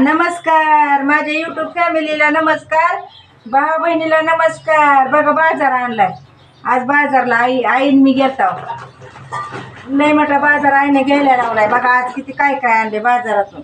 नमस्कार. माझ्या युट्यूब फॅमिलीला नमस्कार. भावा बहिणीला नमस्कार. बघा बाजार आणलाय. आज बाजारला आई आईन मी गेलता. लय मोठा बाजार आईने घ्यायला लावलाय. बघा आज किती काय काय आणले बाजारातून.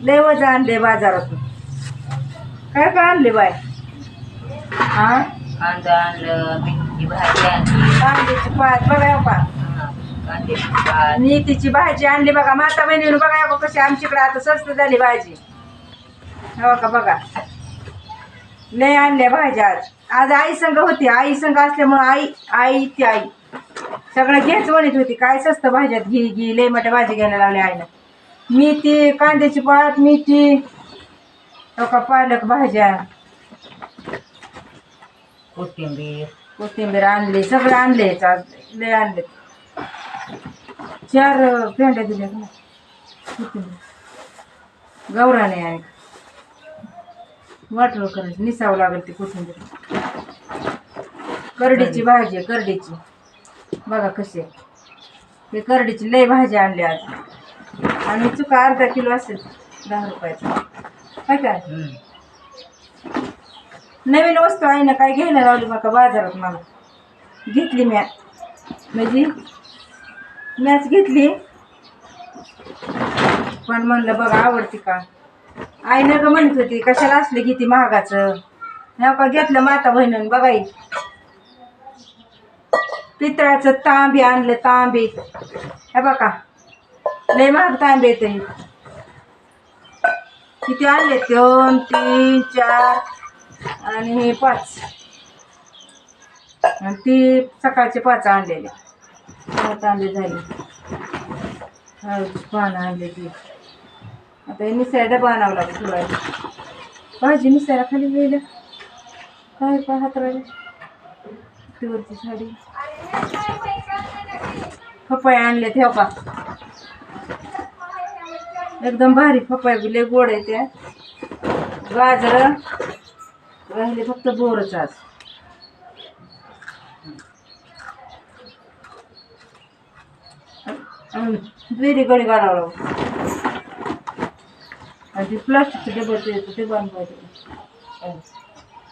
लय वजा आणले बाजारातून. काय काय आणले बाय हा? कांदा आणलं मेथीची भाजी आणली. कांद्याची पात. बघा. मेथीची भाजी आणली बघा माता बहिणीनं बघा हो कशी आमच्याकडे आता स्वस्त झाली भाजी. हो का बघा. लय आणल्या भाज्या आज. आज आई संघ होती आई संघ असल्यामुळं आई आई ती आई. सगळं घेच म्हणत होती काय स्वस्त भाज्यात घी घी लय मोठ्या भाजी घ्यायला लावली आईनं. मेथी कांद्याची पात मेथी हो का पालक भाज्या. कोथिंबीर. कोथिंबीर आणली सगळं आणले आज लय आणले चार पेंड्या दिल्या ना गौराने आहे. वाटलं करायचं. निसावं लागेल ती कोथिंबीर. करडीची भाजी आहे करडीची. बघा कशी आहे. ही करडीची लय भाजी आणली आज. आणि चुका अर्धा किलो असेल दहा रुपयाचा. काय काय. नवीन वस्तू आहे ना काय घ्यायला लावली बघा बाजारात मला? घेतली म्या म्हणजे मॅच घेतली. पण म्हणलं बघा आवडती का? आई न ग म्हणत होती कशाला असले किती महागाचं? ह्या का घेतलं माता बहिणीनं बघाई पितळाचं तांबे आणलं तांबे. हे बघा लय महाग तांबे येते किती आणले दोन तीन चार आणि हे पाच. आणि ती सकाळचे पाच आणलेले. पाच आणले झाले. हळूची पानं आणले ती. आता हे निसऱ्याला डबा आणावं लागेल भाजी मिसळ्या खाली गेलं काय पाहत हात राहिले? तिवरची साडी. पपया आणले ठेव का? एकदम भारी पपया बी गोड आहे त्या. गाजर. राहिले फक्त बोरच आज. वेरी गडी काढावं आणि ते प्लास्टिकचे डबे ते येतं ते बांधवायचं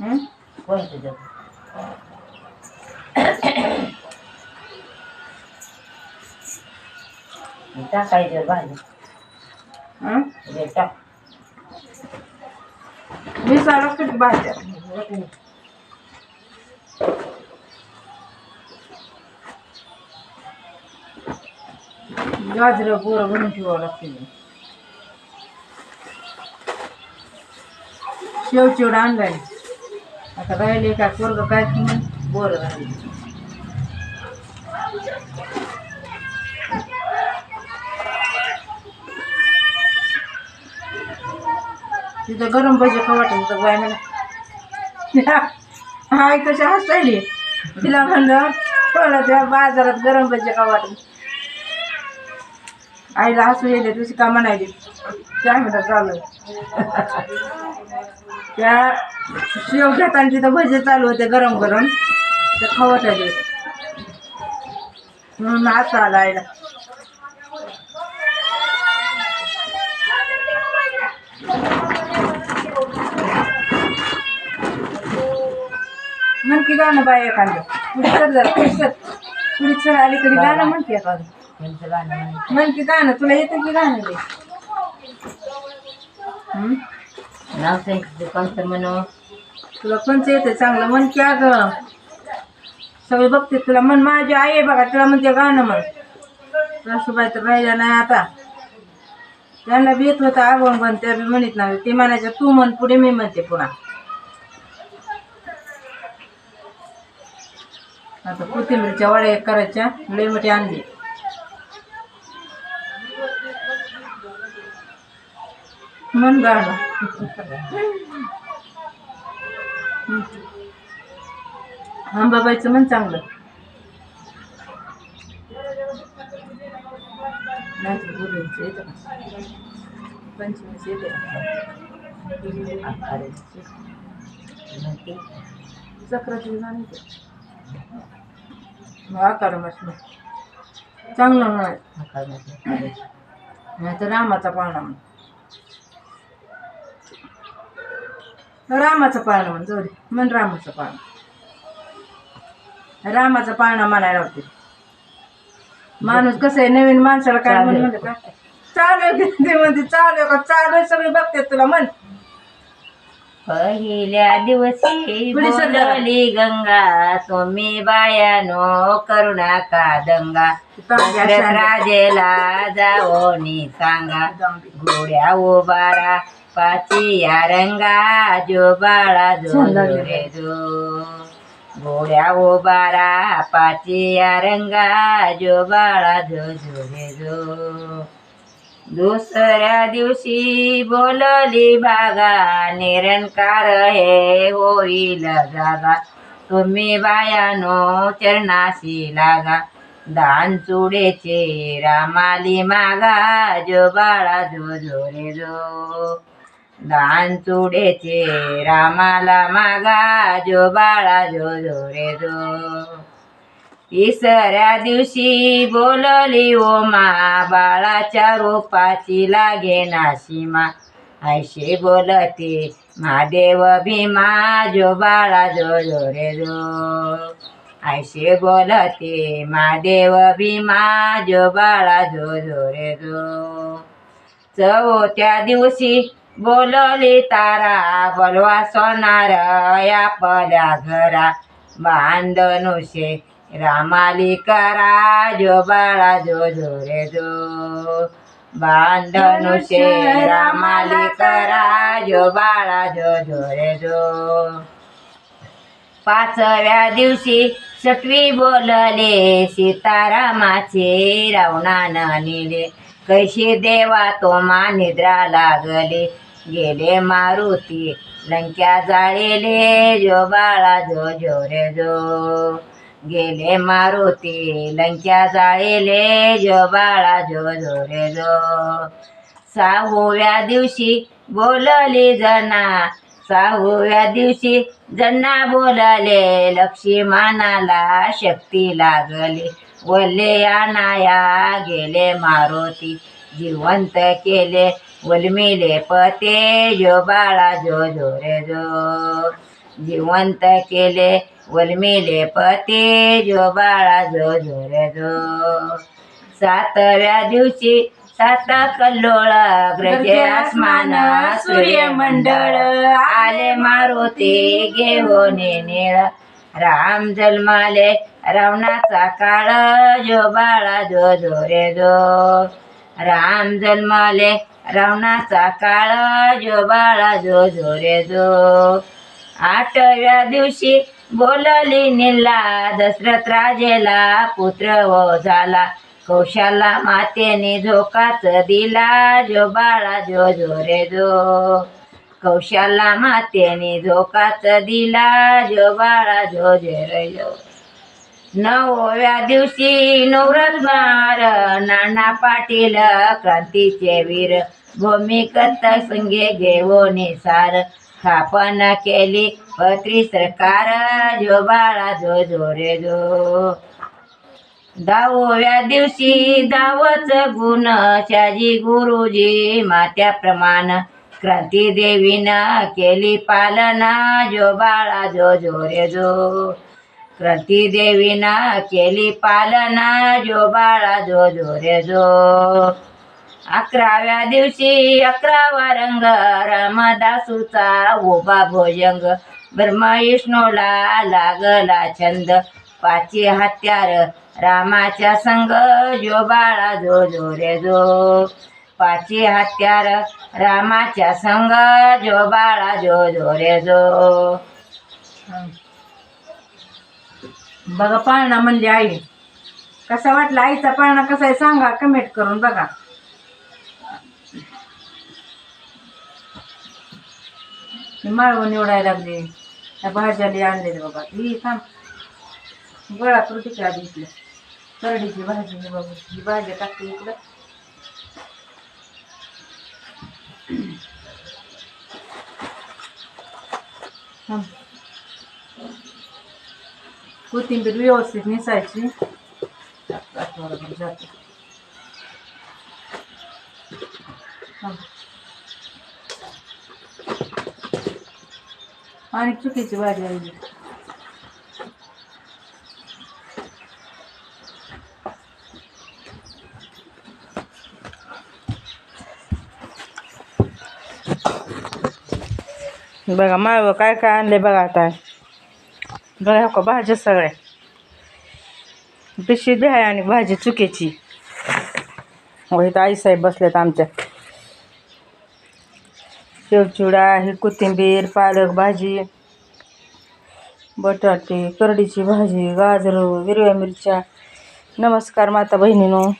हं? कोणतं डबं? हे टाकायचं भाजी हं? हे टाक मी सारा किती भाज्या गाजरं बोरं बनवून ठेवावं लागते शेव चिवडा आणलाय. आता राहिले काय पोरग काय बोर राहिले. तिथं गरम भजी का वाटत होतं बाय मला हाय कशी हसायली. तिला म्हणलं कळलं त्या बाजारात गरम भजी का वाटत. आईला हसू येईल तुझी का म्हणायली त्या म्हणतात चालू त्या शेव घेताना तिथं भजे चालू होते गरम गरम. ते खवत आहे म्हणून असं आला आईला. म्हणते गाणं बाय एखादं. पुढे सर जरा पुढे सर पुढे सर आली कधी गाणं म्हणते एखादं. कोणतं गाणं? म्हण की गाणं तुला येतं की गाणं ते हं? नाव सांगितलं कोणतं म्हणू? तुला कोणचं येतं चांगलं? म्हण की अगं सगळे बघते तुला. म्हण माझी आई आहे बघा तुला म्हणते गाणं म्हण. सासूबाई तर राहिल्या नाही आता. त्यांना बी येत होतं आगवण पण त्या बी म्हणत नाही. ते म्हणायचं तू म्हण पुढे मी म्हणते पुन्हा. आता कोथिंबीरच्या वड्या करायच्या लय मोठी आणली. म्हण गाणं अंबाबाईचं म्हण चांगलं का? पंचमीचं येतं चक्राची. मग आकार मस्त चांगलं. नाही तर रामाचा पाळणा रामाचं पाळणं म्हण जाऊ दे. म्हण रामाचं पाळणं. रामाचं पाळणं म्हणायला होते. माणूस कसं आहे नवीन माणसाला काय म्हण म्हणलं का चालू ते म्हणते चालू का चालू सगळे बघते तुला म्हण. पहिल्या दिवशी जरा. बोलवली गंगा तुम्ही बायानो करुणा का दंगा? राजेला जाओनी सांगा. घोड्या उभारा पाची या रंगा जो बाळा जो रे जो घोड्या उभारा पाची या रंगा जो बाळा जो जो रे जो दुसऱ्या दिवशी बोलली बागा निरंकार हे होईल जागा. तुम्ही बायानो चरणाशी लागा. दान चुडेचे रामाली मागा जो बाळा जो जो रे जो दान चुडेचे रामाला मागा जो बाळा जो जो रे जो. तिसऱ्या दिवशी बोलली ओ मा बाळाच्या रूपाची लागे नाशिमा. ऐशे बोलते महादेव भीमा जो बाळा जो जो रे जो. ऐशे बोलते महादेव भीमा जो बाळा जो जो रे जो. चौथ्या दिवशी बोलली तारा बोलवा सोनार या पल्या घरा बांधनुषे रामाली करा जो बाळा जो जो रे जो. बांधनुषे रामाली करा जो बाळा जो जो रे जो. पाचव्या दिवशी सटवी बोलले सीतारामाचे रावणानं नेले कैशी देवा तो मा निद्रा लागले गेले मारुती लंक्या जाळेले जो बाळा जो जो रे जो. गेले मारुती लंक्या जाळेले जो बाळा जो जो रे जो. सहाव्या दिवशी बोलली जना सहाव्या दिवशी जन्ना बोलले मानाला शक्ती लागली. वल्ले आणाया गेले मारुती जिवंत केले वलमिले पते जो बाळा जो जो रे जो. जिवंत केले वलमिले पते जो बाळा जो जो रे जो. सातव्या दिवशी सात कल्लोळ ग्रजे आसमान सूर्यमंडळ आले मारुती घेऊन निळ. राम जन्माले रावणाचा काळ जो बाळा जो जो रे जो. राम जन्माले रावणाचा काळ जो बाळा जो जो रे जो. आठव्या दिवशी बोलली निल्ला दशरथ राजेला पुत्र वो झाला. कौशाला मातेने झोकाच दिला जो बाळा जो जो रे जो. कौशाला मातेने झोकाच दिला जो बाळा जो झोरे जो. नवव्या दिवशी नवरत्नार नाना पाटील क्रांतीचे वीर. भूमिकत संगे घेऊन सार. स्थापन केली पत्री सरकार जो बाळा जो जोरे जो. दहाव्या दिवशी दावच गुण शाजी गुरुजी मात्याप्रमाण. क्रांती देवीनं केली पालना जो बाळा जो जो जो. क्रांती केली पालना जो बाळा जो जो रे जो अकराव्या दिवशी अकरावा रंग रामदासूचा उभा भोजंग ब्रह्मा विष्णूला लागला छंद पाची हत्यार रामाच्या संग जो बाळा जो जो रे जो पाची हत्यार रामाच्या संग जो बाळा जो जो रे जो बघा पाळणा म्हणली आई. कसा वाटला आईचा पाळणा कसा आहे सांगा कमेंट करून बघा. ही माळवं निवडायला लागली. त्या भाज्याला आणलेली बाबा. ही थांब. गोळा करू तिकडे आधी करडीची भाजी बाबा. ही भाज्या टाकते इकडं. थांब. कोथिंबीर व्यवस्थित निसायची बरोबर जाते थांब. आणि चुकीची भाजी आहे बघा माळव काय काय आणले बघा आता बघा का भाज्या सगळ्या. पिशवी बी आहे आणि भाजी चुकीची. हो इथं आईसाहेब बसल्यात आमच्या. शेवचिवडा ही कोथिंबीर पालक भाजी बटाटे करडीची भाजी गाजर हिरव्या मिरच्या. नमस्कार माता बहिणीनो.